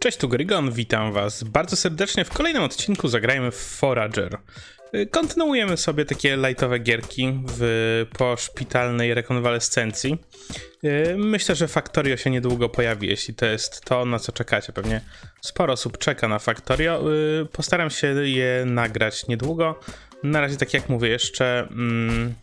Cześć, tu Grygon, witam was bardzo serdecznie. W kolejnym odcinku zagrajmy w Forager. Y, Kontynuujemy sobie takie lightowe gierki w poszpitalnej rekonwalescencji. Y, Myślę, że Factorio się niedługo pojawi, jeśli to jest to, na co czekacie. Pewnie sporo osób czeka na Factorio. Y, Postaram się je nagrać niedługo. Na razie, tak jak mówię, jeszcze... Mm,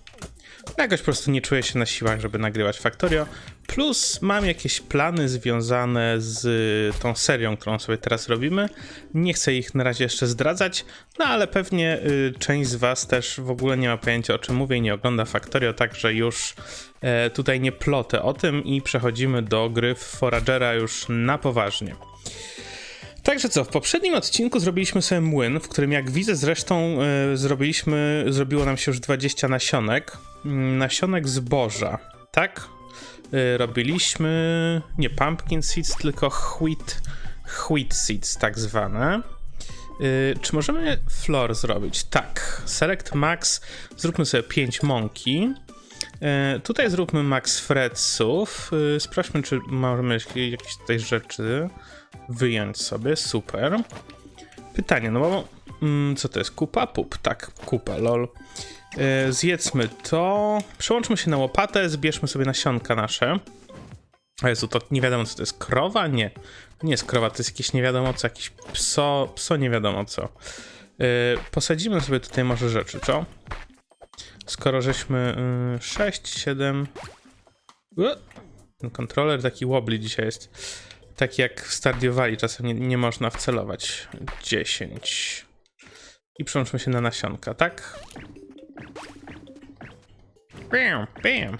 Jakoś po prostu nie czuję się na siłach, żeby nagrywać Factorio. Plus mam jakieś plany związane z tą serią, którą sobie teraz robimy. Nie chcę ich na razie jeszcze zdradzać, no ale pewnie y, część z Was też w ogóle nie ma pojęcia o czym mówię i nie ogląda Factorio, także już e, tutaj nie plotę o tym i przechodzimy do gry Foragera już na poważnie. Także co, w poprzednim odcinku zrobiliśmy sobie młyn, w którym jak widzę zresztą e, zrobiliśmy, zrobiło nam się już 20 nasionek. Mm, Nasionek zboża, tak? E, robiliśmy nie pumpkin seeds, tylko wheat, wheat seeds tak zwane. E, czy możemy floor zrobić? Tak. Select max, zróbmy sobie 5 mąki. E, tutaj zróbmy max fredsów. E, sprawdźmy, czy możemy jakieś, jakieś tutaj rzeczy wyjąć sobie. Super. Pytanie, no bo mm, co to jest? Kupa? Pup. Tak, kupa, lol. E, zjedzmy to. Przełączmy się na łopatę, zbierzmy sobie nasionka nasze. A Jezu, to nie wiadomo co to jest. Krowa? Nie. To nie jest krowa, to jest jakieś nie wiadomo co, jakieś pso, pso nie wiadomo co. E, posadzimy sobie tutaj może rzeczy, co? Skoro żeśmy y, 6, 7. Ue, Ten kontroler taki wobbly dzisiaj jest. Tak jak Valley czasem nie, nie można wcelować. 10. I przełączmy się na nasionka, tak? Bam, bam.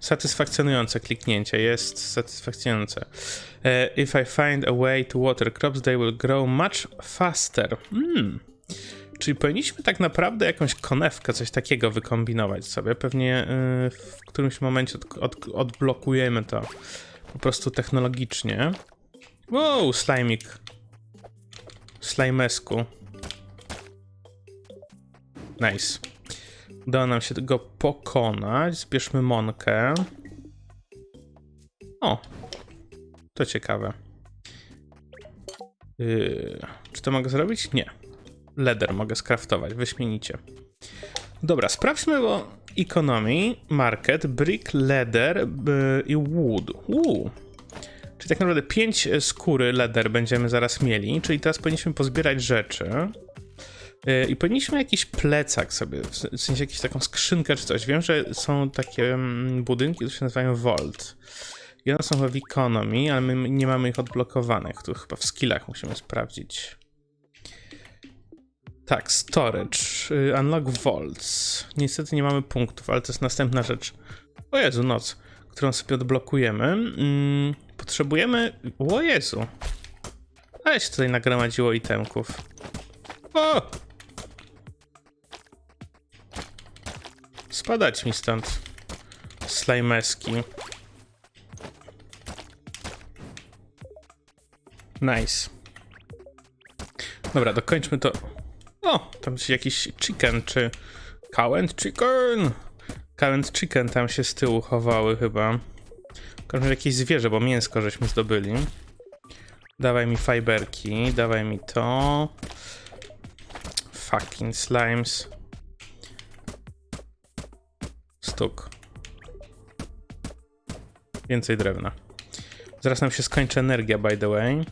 Satysfakcjonujące kliknięcie, jest satysfakcjonujące. E, If I find a way to water crops, they will grow much faster. Hmm. Czyli powinniśmy tak naprawdę jakąś konewkę, coś takiego wykombinować sobie. Pewnie y, w którymś momencie od, od, odblokujemy to po prostu technologicznie. Wow, slajmik. Slajmesku. Nice. Udało nam się go pokonać. Zbierzmy monkę. O, to ciekawe. Yy, czy to mogę zrobić? Nie. Leder mogę skraftować, wyśmienicie. Dobra, sprawdźmy, bo economy, market, brick, leather y, i wood. Uuu. Czyli tak naprawdę 5 skóry leather będziemy zaraz mieli, czyli teraz powinniśmy pozbierać rzeczy. Y, I powinniśmy jakiś plecak sobie, w sensie jakąś taką skrzynkę czy coś. Wiem, że są takie mm, budynki, które się nazywają Vault. I one są w economy, ale my nie mamy ich odblokowanych. Tu chyba w skillach musimy sprawdzić. Tak, storage. y, Unlock vaults. Niestety nie mamy punktów, ale to jest następna rzecz. O Jezu, noc, którą sobie odblokujemy. Mm, potrzebujemy. O Jezu. Ale się tutaj nagromadziło itemków. O! Spadać mi stąd. Slimeski. Nice. Dobra, dokończmy to. O, tam się jakiś chicken, czy cow and chicken. Cow and chicken tam się z tyłu chowały chyba. Razie jakieś zwierzę, bo mięsko żeśmy zdobyli. Dawaj mi fiberki, dawaj mi to. Fucking slimes. Stuk. Więcej drewna. Zaraz nam się skończy energia, by the way.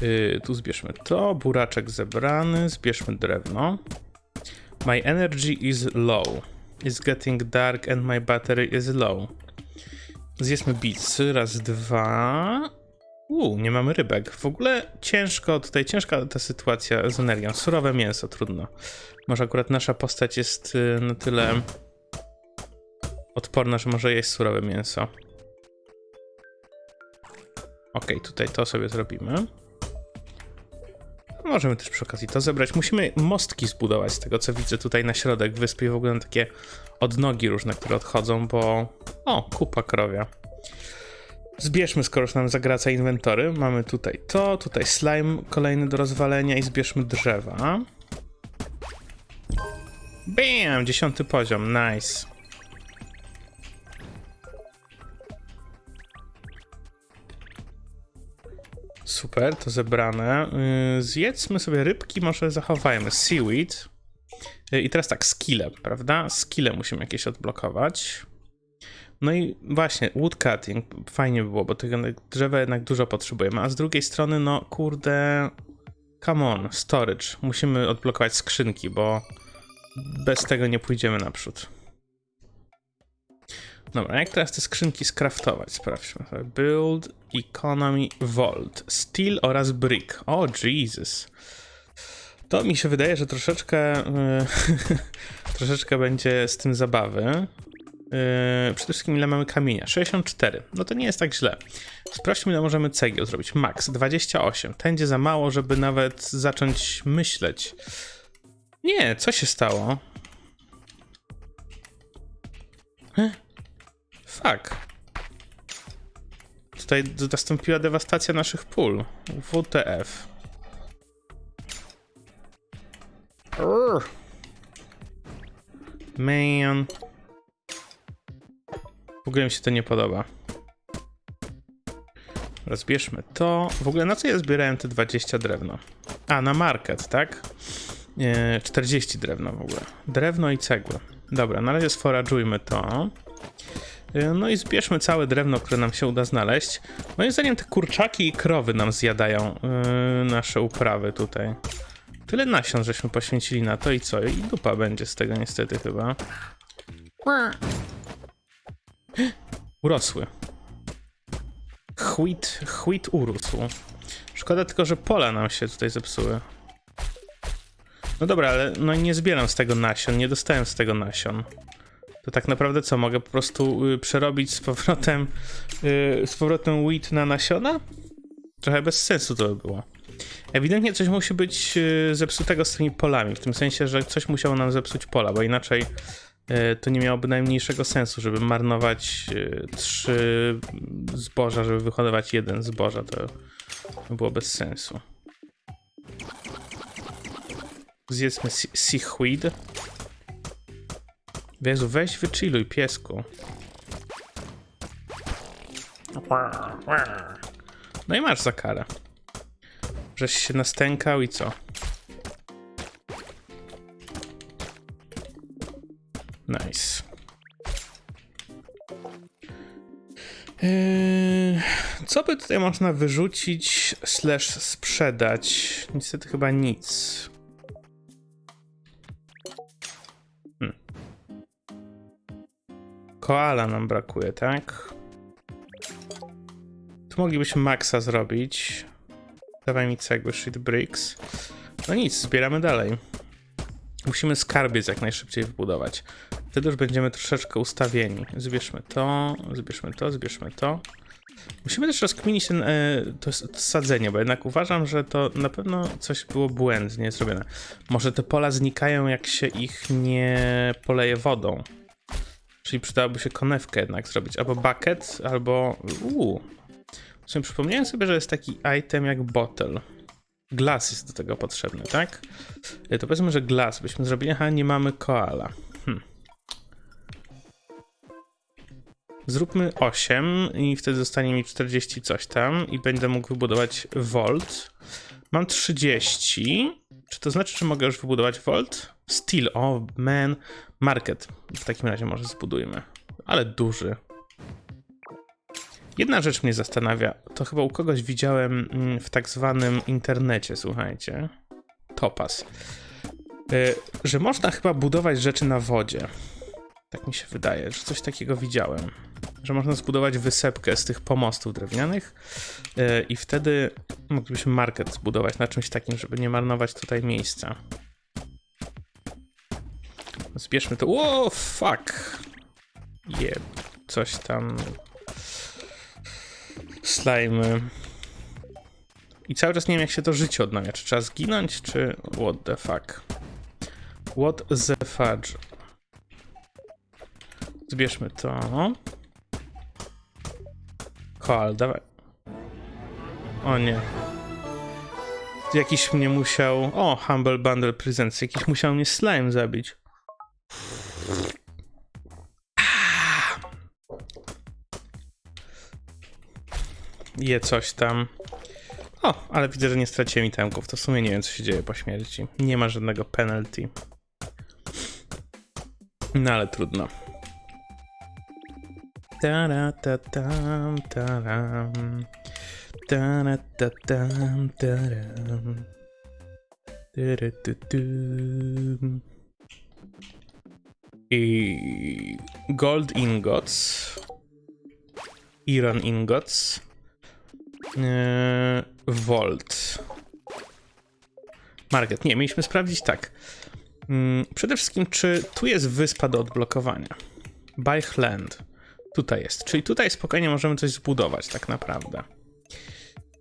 Yy, tu zbierzmy to, buraczek zebrany, zbierzmy drewno. My energy is low. It's getting dark and my battery is low. Zjedzmy bicy, raz, dwa. Uuu, nie mamy rybek. W ogóle ciężko, tutaj ciężka ta sytuacja z energią. Surowe mięso, trudno. Może akurat nasza postać jest y, na tyle odporna, że może jeść surowe mięso. Okej, tutaj to sobie zrobimy. Możemy też przy okazji to zebrać. Musimy mostki zbudować z tego, co widzę tutaj na środek wyspy. W ogóle takie odnogi różne, które odchodzą, bo... O, kupa krowia. Zbierzmy, skoro już nam zagraca inwentory. Mamy tutaj to, tutaj slime kolejny do rozwalenia i zbierzmy drzewa. Bam! Dziesiąty poziom, nice. Super, to zebrane. Yy, Zjedzmy sobie rybki, może zachowajmy. Seaweed. Yy, I teraz tak, skille, prawda? Skille musimy jakieś odblokować. No i właśnie, woodcutting, fajnie by było, bo tego drzewa jednak dużo potrzebujemy. A z drugiej strony, no kurde, come on, storage. Musimy odblokować skrzynki, bo bez tego nie pójdziemy naprzód. Dobra, jak teraz te skrzynki skraftować? Sprawdźmy. sobie. Build, Economy, Vault, Steel oraz Brick. O, Jesus. To mi się wydaje, że troszeczkę yy, troszeczkę będzie z tym zabawy. Yy, przede wszystkim ile mamy kamienia? 64. No to nie jest tak źle. Sprawdźmy ile możemy cegieł zrobić. Max 28. To będzie za mało, żeby nawet zacząć myśleć. Nie, co się stało? Heh? Fuck. Tutaj nastąpiła dewastacja naszych pól. WTF. Man. W ogóle mi się to nie podoba. Rozbierzmy to. W ogóle na co ja zbierałem te 20 drewno? A, na market, tak? Nie, 40 drewna w ogóle. Drewno i cegły. Dobra, na razie sforażujmy to. Yy, No i zbierzmy całe drewno, które nam się uda znaleźć. Moim zdaniem te kurczaki i krowy nam zjadają yy, nasze uprawy tutaj. Tyle nasion żeśmy poświęcili na to i co? I dupa będzie z tego niestety chyba. Urosły. Chwit, chwit urósł. Szkoda tylko, że pola nam się tutaj zepsuły. No dobra, ale no nie zbieram z tego nasion, nie dostałem z tego nasion. To tak naprawdę co, mogę po prostu y, przerobić z powrotem y, z powrotem wheat na nasiona? Trochę bez sensu to by było. Ewidentnie coś musi być y, zepsutego z tymi polami, w tym sensie, że coś musiało nam zepsuć pola, bo inaczej to nie miałoby najmniejszego sensu, żeby marnować y, trzy zboża, żeby wyhodować jeden zboża, to by było bez sensu. Zjedzmy seaweed. Jezu, weź wychilluj, piesku. No i masz za karę. Żeś się nastękał i co? Nice. Yy, co by tutaj można wyrzucić slash sprzedać? Niestety chyba nic. Koala nam brakuje, tak? Tu moglibyśmy Maxa zrobić. Dawaj mi cegły, sheet bricks. No nic, zbieramy dalej. Musimy skarbiec jak najszybciej wybudować. Wtedy już będziemy troszeczkę ustawieni. Zbierzmy to, zbierzmy to, zbierzmy to. Musimy też rozkminić ten, e, to, to sadzenie, bo jednak uważam, że to na pewno coś było błędnie zrobione. Może te pola znikają, jak się ich nie poleje wodą. Czyli przydałoby się konewkę jednak zrobić, albo bucket, albo... Uuu. W sumie przypomniałem sobie, że jest taki item jak bottle. Glass jest do tego potrzebny, tak? E, To powiedzmy, że glass byśmy zrobili. Aha, nie mamy koala. Hm. Zróbmy 8 i wtedy zostanie mi 40 coś tam i będę mógł wybudować volt. Mam 30. Czy to znaczy, że mogę już wybudować volt? Steel, o man. Market. W takim razie może zbudujmy. Ale duży. Jedna rzecz mnie zastanawia. To chyba u kogoś widziałem mm, w tak zwanym internecie, słuchajcie. Topaz. Y, że można chyba budować rzeczy na wodzie. Tak mi się wydaje, że coś takiego widziałem. Że można zbudować wysepkę z tych pomostów drewnianych y, i wtedy moglibyśmy market zbudować na czymś takim, żeby nie marnować tutaj miejsca. Zbierzmy to. Ło, fuck! Jeb, coś tam. Slime. I cały czas nie wiem, jak się to życie odnawia. Czy trzeba zginąć, czy what the fuck? What the fudge? Zbierzmy to. Koal, dawaj. O nie. Jakiś mnie musiał. O, Humble Bundle Presents. Jakiś musiał mnie slime zabić. Je coś tam. O, ale widzę, że nie straciłem itemków. To w sumie nie wiem, co się dzieje po śmierci. Nie ma żadnego penalty. No ale trudno. Tara-ta-tam, taram. Tara-ta-tam, taram. Tyry-ty-tym. I gold ingots. Iron ingots. Eee, Volt. Market. Nie, mieliśmy sprawdzić tak. Mm, Przede wszystkim, czy tu jest wyspa do odblokowania. Buy land. Tutaj jest. Czyli tutaj spokojnie możemy coś zbudować, tak naprawdę.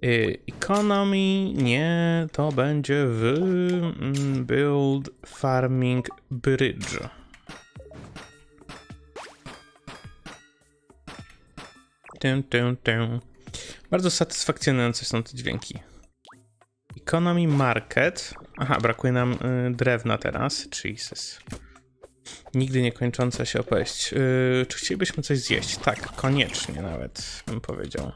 Yy, Economy. Nie, to będzie w mm, Build Farming Bridge. Tę, tę, tę. Bardzo satysfakcjonujące są te dźwięki. Economy Market. Aha, brakuje nam y, drewna teraz. Jesus. Nigdy nie kończąca się opowieść. Y, czy chcielibyśmy coś zjeść? Tak, koniecznie nawet, bym powiedział.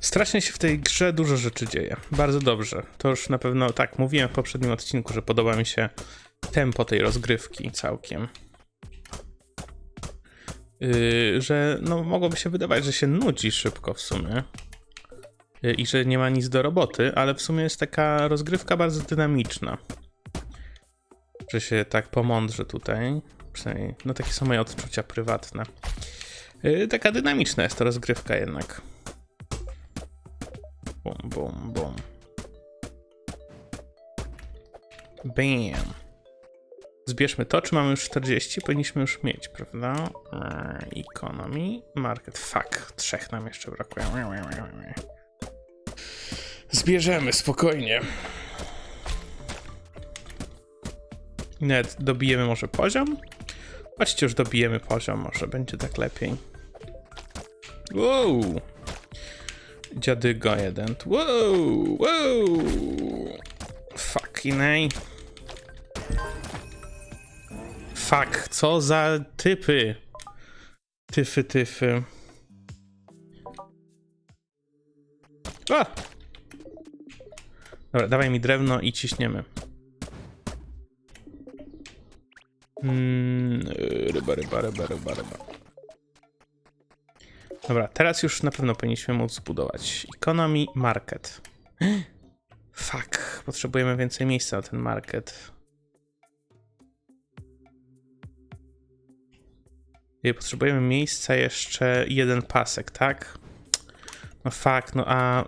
Strasznie się w tej grze dużo rzeczy dzieje. Bardzo dobrze. To już na pewno, tak, mówiłem w poprzednim odcinku, że podoba mi się tempo tej rozgrywki całkiem. Yy, że no, mogłoby się wydawać, że się nudzi szybko w sumie yy, i że nie ma nic do roboty, ale w sumie jest taka rozgrywka bardzo dynamiczna. Że się tak pomądrze tutaj. Przynajmniej, no takie są moje odczucia prywatne. Yy, taka dynamiczna jest to rozgrywka jednak. Bum, bum, bum. Bam. Zbierzmy to, czy mamy już 40? Powinniśmy już mieć, prawda? Eee, Economy, market, fuck, trzech nam jeszcze brakuje. Zbierzemy, spokojnie. Net, dobijemy może poziom? Chodźcie, już dobijemy poziom, może będzie tak lepiej. Wow! Dziadygo jeden. Wow! Wow! Fucking ej. Fuck, co za typy. Tyfy, tyfy. A! Dobra, dawaj mi drewno i ciśniemy. Mm, ryba, ryba, ryba, ryba, ryba. Dobra, teraz już na pewno powinniśmy móc zbudować. Economy Market. Fuck, potrzebujemy więcej miejsca na ten market. I potrzebujemy miejsca jeszcze jeden pasek, tak? No fuck, no a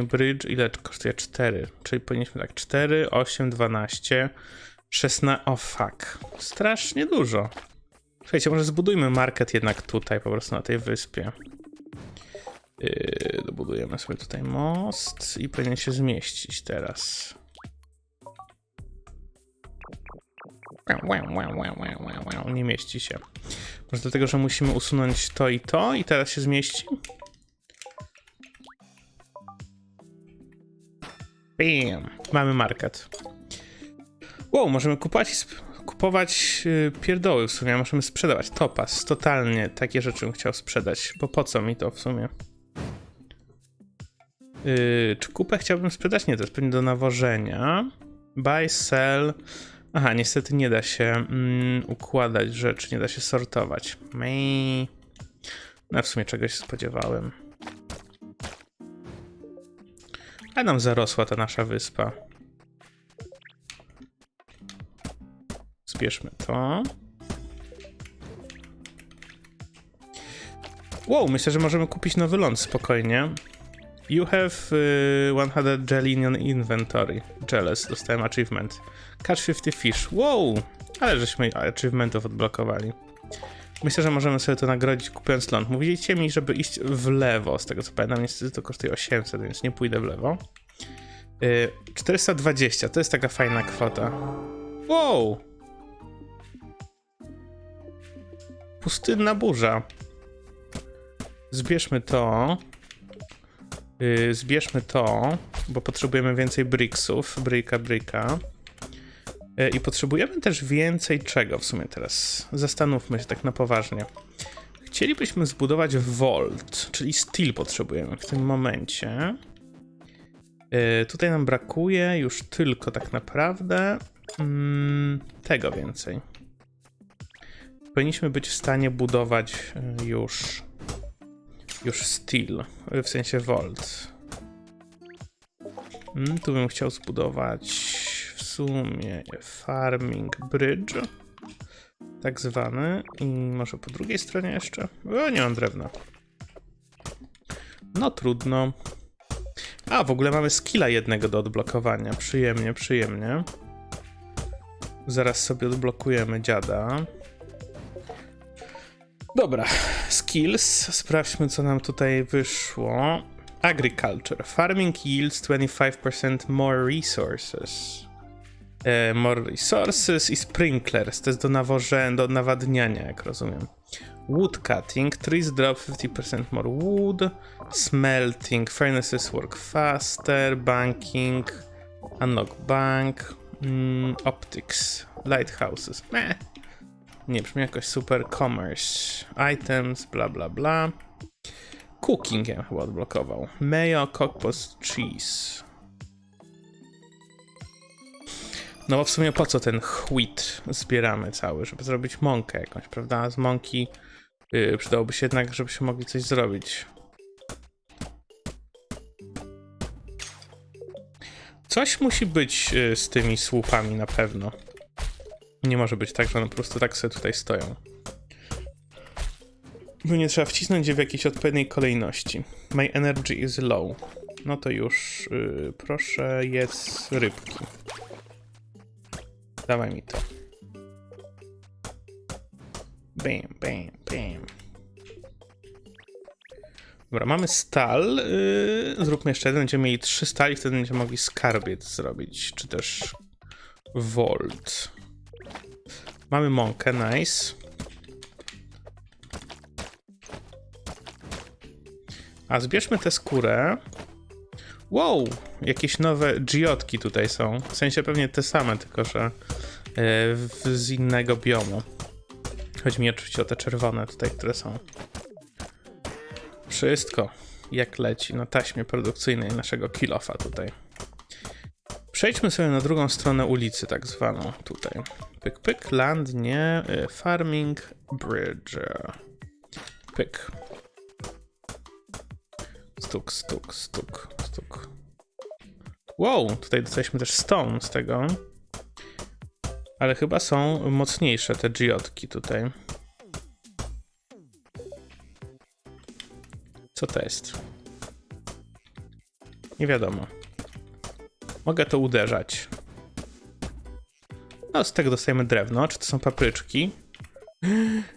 yy, bridge ile kosztuje? 4, czyli powinniśmy tak 4, 8, 12, 16, o fuck, strasznie dużo. Słuchajcie, może zbudujmy market jednak tutaj, po prostu na tej wyspie. Yy, dobudujemy sobie tutaj most i powinien się zmieścić teraz. Nie mieści się. Może dlatego, że musimy usunąć to i to i teraz się zmieści? Bam. Mamy market. Wow, możemy kupować, kupować yy, pierdoły w sumie, możemy sprzedawać. Topas, totalnie takie rzeczy bym chciał sprzedać, bo po co mi to w sumie? Yy, czy kupę chciałbym sprzedać? Nie, to jest pewnie do nawożenia. Buy, sell. Aha, niestety nie da się mm, układać rzeczy, nie da się sortować. Mej. No w sumie czegoś spodziewałem. A nam zarosła ta nasza wyspa. Zbierzmy to. Wow, myślę, że możemy kupić nowy ląd spokojnie. You have y, 100 Jellion inventory. Jealous, dostałem achievement. Catch 50 fish. Wow! Ale żeśmy achievementów odblokowali. Myślę, że możemy sobie to nagrodzić kupując ląd. Mówiliście mi, żeby iść w lewo, z tego co pamiętam. Niestety to kosztuje 800, więc nie pójdę w lewo. Y, 420, to jest taka fajna kwota. Wow! Pustynna burza. Zbierzmy to. Yy, zbierzmy to, bo potrzebujemy więcej bricksów. Bricka, bricka. Yy, I potrzebujemy też więcej czego w sumie teraz. Zastanówmy się tak na poważnie. Chcielibyśmy zbudować Vault, czyli steel potrzebujemy w tym momencie. Yy, tutaj nam brakuje już tylko tak naprawdę mm, tego więcej. Powinniśmy być w stanie budować yy, już już steel, yy, w sensie Vault. Mm, tu bym chciał zbudować w sumie farming bridge tak zwany. I może po drugiej stronie jeszcze? O, nie mam drewna. No trudno. A, w ogóle mamy skilla jednego do odblokowania. Przyjemnie, przyjemnie. Zaraz sobie odblokujemy dziada. Dobra, skills. Sprawdźmy, co nam tutaj wyszło. Agriculture. Farming yields 25% more resources. E, more resources i sprinklers. To jest do nawożenia, do nawadniania, jak rozumiem. Wood cutting. Trees drop 50% more wood. Smelting. Furnaces work faster. Banking. Unlock bank. Mm, optics. Lighthouses. Meh. Nie brzmi jakoś super. Commerce. Items. Bla bla bla. Cooking ja chyba odblokował. Mayo, cockpot, cheese. No bo w sumie po co ten wheat zbieramy cały, żeby zrobić mąkę jakąś, prawda? Z mąki yy, przydałoby się jednak, żebyśmy mogli coś zrobić. Coś musi być yy, z tymi słupami na pewno. Nie może być tak, że one po prostu tak sobie tutaj stoją. Bo nie trzeba wcisnąć je w jakiejś odpowiedniej kolejności. My energy is low. No to już yy, proszę jedz rybki. Dawaj mi to. Bam, bam, bam. Dobra, mamy stal. Yy, zróbmy jeszcze jeden. Będziemy mieli trzy stali, wtedy będziemy mogli skarbiec zrobić, czy też volt. Mamy mąkę, nice. A zbierzmy tę skórę. Wow, jakieś nowe giotki tutaj są. W sensie pewnie te same, tylko że w, z innego biomu. Chodzi mi oczywiście o te czerwone tutaj, które są. Wszystko jak leci na taśmie produkcyjnej naszego kilofa tutaj. Przejdźmy sobie na drugą stronę ulicy, tak zwaną tutaj. Pyk, pyk, land, nie, y, farming, bridge. Pyk. Stuk, stuk, stuk, stuk. Wow, tutaj dostaliśmy też stone z tego. Ale chyba są mocniejsze te giotki tutaj. Co to jest? Nie wiadomo. Mogę to uderzać. No, z tego dostajemy drewno. Czy to są papryczki?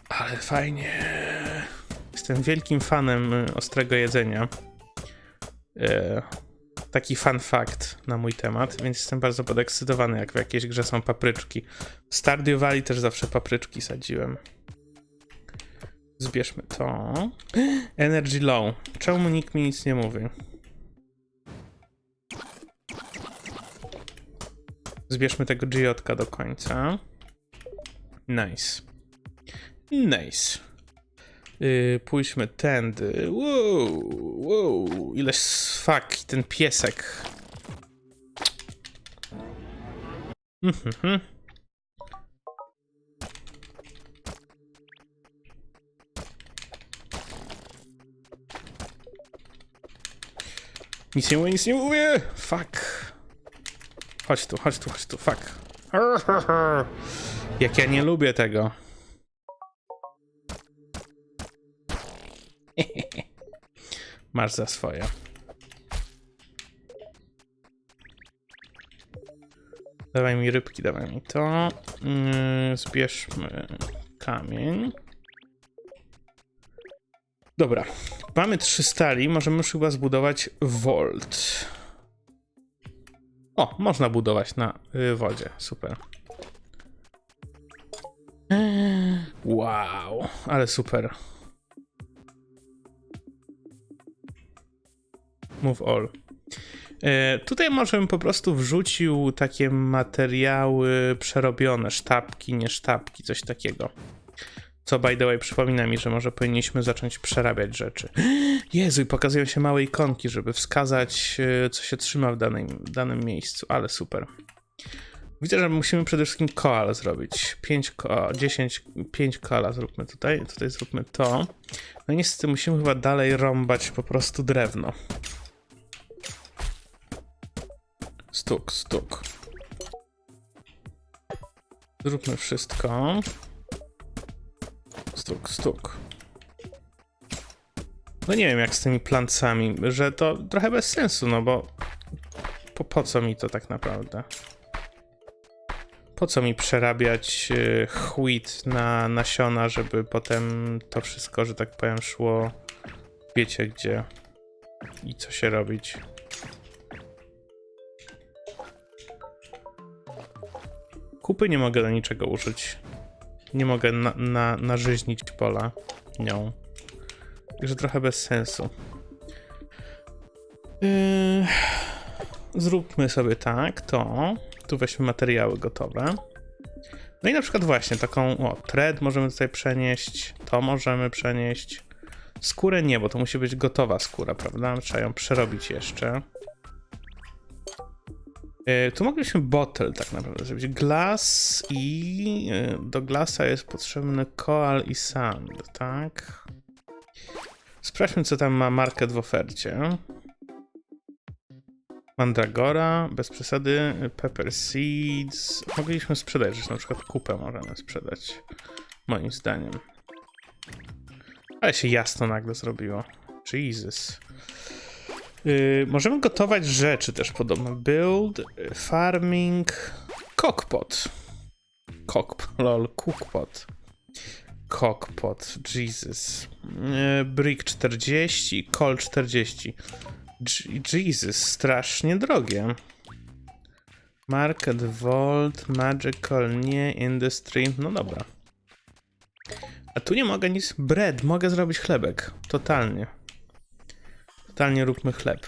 Ale fajnie. Jestem wielkim fanem y, ostrego jedzenia. E, taki fun fact na mój temat, więc jestem bardzo podekscytowany, jak w jakiejś grze są papryczki. W Stardew Valley też zawsze papryczki sadziłem. Zbierzmy to. Energy low. Czemu nikt mi nic nie mówi? Zbierzmy tego Giotka do końca. Nice. Nice. Yy, pójdźmy tędy. Wow, wow. Ileś fuck, ten piesek. Mhm. Nic nie mówię, nic nie mówię! Fuck. Chodź tu, chodź tu, chodź tu, fuck. Jak ja nie lubię tego. Masz za swoje. Dawaj mi rybki, dawaj mi to. Yy, zbierzmy kamień. Dobra, mamy trzy stali, możemy już chyba zbudować Volt. O, można budować na y, wodzie, super. Wow, ale super. Move all. E, tutaj może bym po prostu wrzucił takie materiały przerobione, sztabki, nie sztabki, coś takiego. Co by the way przypomina mi, że może powinniśmy zacząć przerabiać rzeczy. Jezu, i pokazują się małe ikonki, żeby wskazać, e, co się trzyma w danym, danym miejscu, ale super. Widzę, że musimy przede wszystkim koal zrobić. 5 koal, 10, 5 koala zróbmy tutaj. Tutaj zróbmy to. No i niestety musimy chyba dalej rąbać po prostu drewno. Stuk, stuk. Zróbmy wszystko. Stuk, stuk. No nie wiem jak z tymi plancami, że to trochę bez sensu, no bo po, po co mi to tak naprawdę? Po co mi przerabiać y, wheat na nasiona, żeby potem to wszystko, że tak powiem, szło wiecie gdzie i co się robić? Kupy nie mogę do niczego użyć. Nie mogę na, na, nażyźnić pola nią. Także trochę bez sensu. Yy, zróbmy sobie tak, to. Tu weźmy materiały gotowe. No i na przykład właśnie taką, o, thread możemy tutaj przenieść, to możemy przenieść. Skórę nie, bo to musi być gotowa skóra, prawda? Trzeba ją przerobić jeszcze. Yy, tu moglibyśmy bottle tak naprawdę zrobić. Glass i yy, do glasa jest potrzebny coal i sand, tak? Sprawdźmy, co tam ma market w ofercie. Mandragora, bez przesady, pepper seeds. Mogliśmy sprzedać, że na przykład kupę możemy sprzedać. Moim zdaniem. Ale się jasno nagle zrobiło. Jesus. Yy, możemy gotować rzeczy też podobno. Build, farming, cockpot. Cockpot, lol, cookpot. Cockpot, Jesus. Yy, brick 40, coal 40. J- Jesus, strasznie drogie. Market, Vault, Magical, nie, Industry, no dobra. A tu nie mogę nic, bread, mogę zrobić chlebek, totalnie. Totalnie róbmy chleb.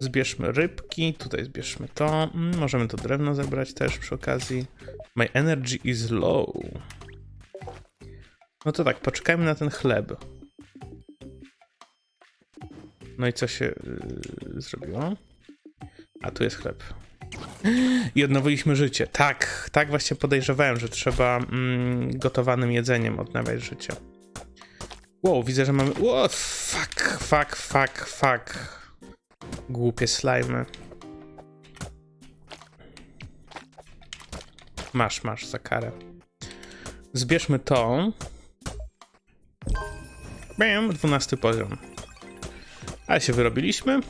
Zbierzmy rybki, tutaj zbierzmy to. Mm, możemy to drewno zebrać też przy okazji. My energy is low. No to tak, poczekajmy na ten chleb. No i co się yy, zrobiło? A tu jest chleb. I odnowiliśmy życie. Tak, tak właśnie podejrzewałem, że trzeba mm, gotowanym jedzeniem odnawiać życie. Wow, widzę, że mamy. Wow, fuck, fuck, fuck, fuck. Głupie slimy. Masz, masz za karę. Zbierzmy to. Bam, 12 poziom. Ale się wyrobiliśmy.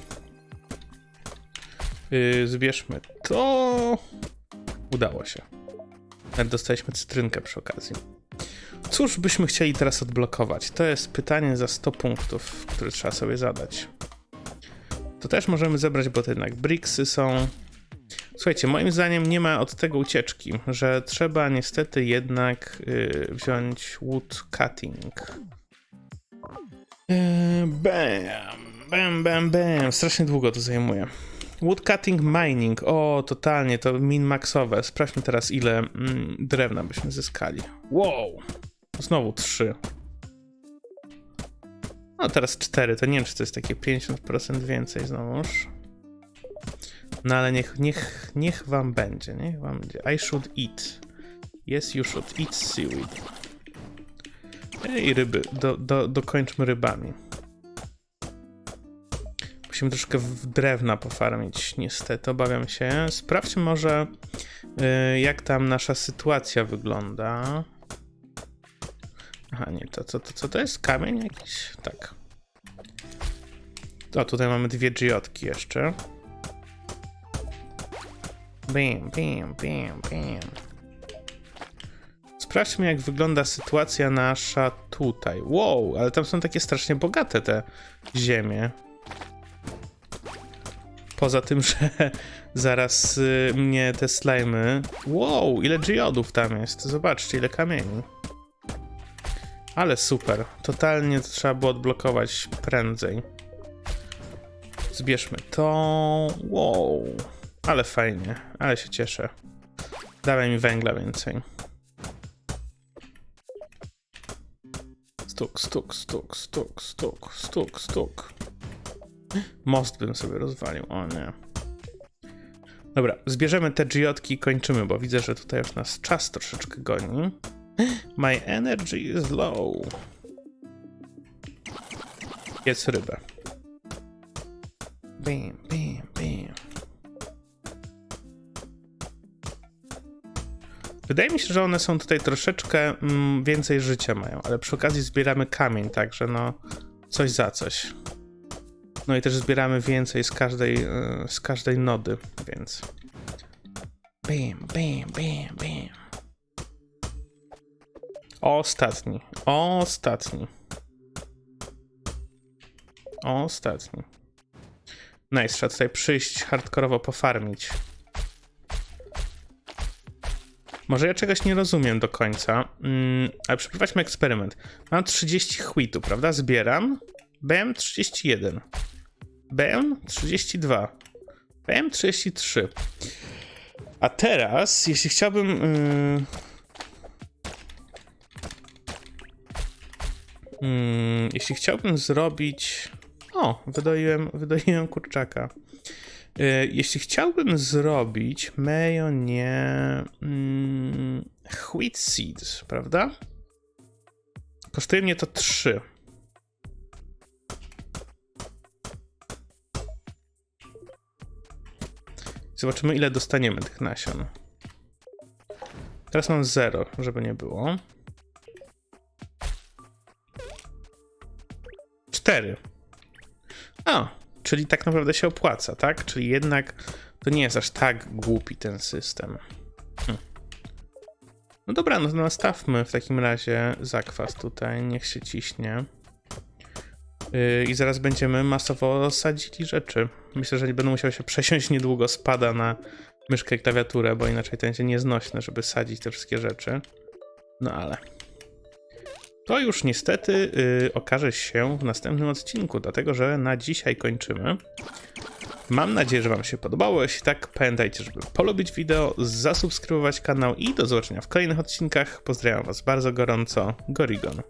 Yy, zbierzmy to. Udało się. Nawet dostaliśmy cytrynkę przy okazji. Cóż byśmy chcieli teraz odblokować? To jest pytanie za 100 punktów, które trzeba sobie zadać. To też możemy zebrać, bo to jednak bricksy są. Słuchajcie, moim zdaniem nie ma od tego ucieczki, że trzeba niestety jednak yy, wziąć wood cutting. Yy, bam, bam, bam, bam. Strasznie długo to zajmuje. Woodcutting mining. O, totalnie, to min-maxowe. Sprawdźmy teraz, ile mm, drewna byśmy zyskali. Wow! Znowu 3. No teraz 4, to nie wiem, czy to jest takie 50% więcej znowuż. No ale niech, niech, niech wam będzie, niech wam będzie. I should eat. Yes, you should eat seaweed. I ryby, do, do, dokończmy rybami. Musimy troszkę w drewna pofarmić, niestety, obawiam się. Sprawdźmy może, y, jak tam nasza sytuacja wygląda. Aha, to, to, to co to jest? Kamień jakiś? Tak. O, tutaj mamy dwie giotki jeszcze. Bam, bam, bam, bam. Sprawdźmy, jak wygląda sytuacja nasza tutaj. Wow, ale tam są takie strasznie bogate te ziemie. Poza tym, że zaraz y, mnie te slimy. Wow, ile geodów tam jest. Zobaczcie, ile kamieni. Ale super. Totalnie to trzeba było odblokować prędzej. Zbierzmy to. Wow. Ale fajnie. Ale się cieszę. Dawaj mi węgla więcej. Stuk, stuk, stuk, stuk, stuk, stuk, stuk. Most bym sobie rozwalił, o nie. Dobra, zbierzemy te giotki i kończymy, bo widzę, że tutaj już nas czas troszeczkę goni. My energy is low. Jedz rybę. Bam, bam, bam. Wydaje mi się, że one są tutaj troszeczkę mm, więcej życia mają, ale przy okazji zbieramy kamień, także no coś za coś. No i też zbieramy więcej z każdej, e, z każdej nody, więc. Bam, bam, bam, bam. Ostatni. Ostatni. Ostatni. Nice, trzeba tutaj przyjść hardkorowo pofarmić. Może ja czegoś nie rozumiem do końca, mm, ale przeprowadźmy eksperyment. Mam 30 chwitu, prawda? Zbieram. BM 31. BM 32. BM 33. A teraz, jeśli chciałbym. Yy... Mm, jeśli chciałbym zrobić. O, wydoiłem, wydoiłem kurczaka. Y, Jeśli chciałbym zrobić mejo nie mm, wheat seeds, prawda? Kosztuje mnie to 3. Zobaczymy ile dostaniemy tych nasion. Teraz mam 0, żeby nie było. 4. A, czyli tak naprawdę się opłaca, tak? Czyli jednak to nie jest aż tak głupi ten system. Hm. No dobra, no to nastawmy w takim razie zakwas tutaj, niech się ciśnie. Yy, I zaraz będziemy masowo sadzili rzeczy. Myślę, że nie będę musiał się przesiąść niedługo spada na myszkę i klawiaturę, bo inaczej to będzie nieznośne, żeby sadzić te wszystkie rzeczy. No ale... To już niestety y, okaże się w następnym odcinku, dlatego że na dzisiaj kończymy. Mam nadzieję, że Wam się podobało. Jeśli tak, pamiętajcie, żeby polubić wideo, zasubskrybować kanał i do zobaczenia w kolejnych odcinkach. Pozdrawiam Was bardzo gorąco. Gorigon.